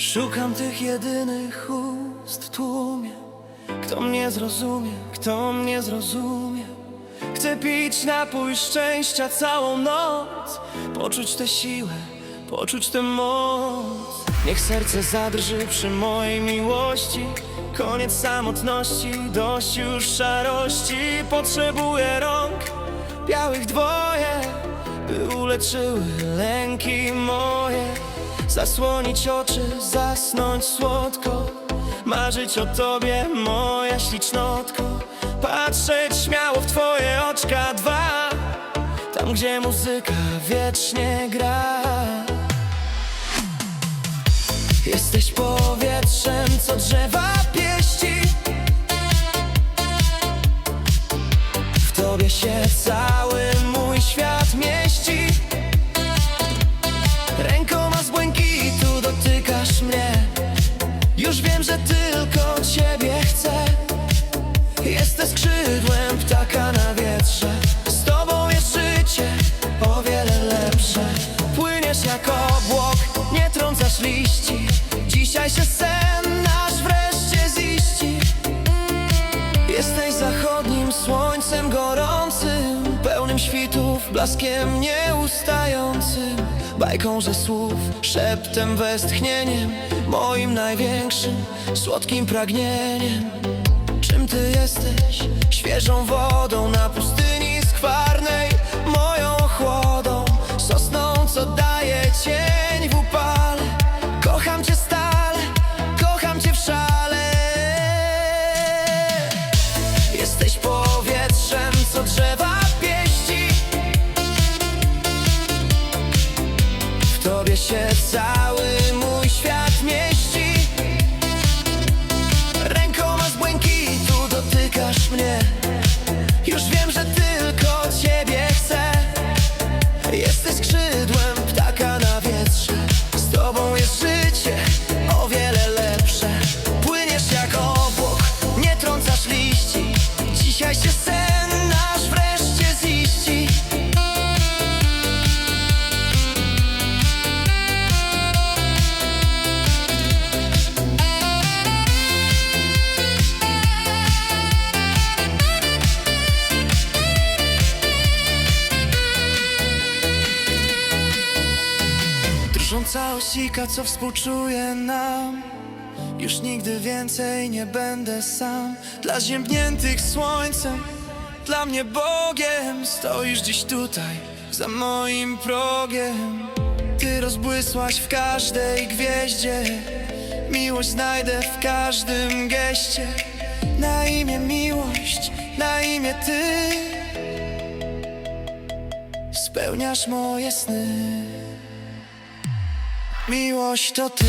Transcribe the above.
Szukam tych jedynych ust w tłumie. Kto mnie zrozumie, kto mnie zrozumie? Chcę pić napój szczęścia całą noc. Poczuć tę siłę, poczuć tę moc. Niech serce zadrży przy mojej miłości. Koniec samotności, dość już szarości. Potrzebuję rąk, białych dwoje By uleczyły lęki moje Zasłonić oczy, zasnąć słodko. Marzyć o tobie, moja ślicznotko. Patrzeć śmiało w twoje oczka dwa. Tam, gdzie muzyka wiecznie gra. Jesteś powietrzem, co drzewa pieści. W tobie się cały mój świat mieści liści Dzisiaj się sen nasz wreszcie ziści. Jesteś zachodnim słońcem gorącym Pełnym świtów, blaskiem nieustającym. Bajką ze słów, szeptem, westchnieniem Moim największym, słodkim pragnieniem. Czym ty jesteś? Świeżą wodą na pustyni Drżąca osika, co współczuje nam. Już nigdy więcej nie będę sam. Dla ziębniętych słońcem Dla mnie Bogiem. Stoisz dziś tutaj Za moim progiem. Ty rozbłysłaś w każdej gwieździe. Miłość znajdę w każdym geście. Na imię miłość Na imię Ty. Spełniasz moje sny Miłość to ty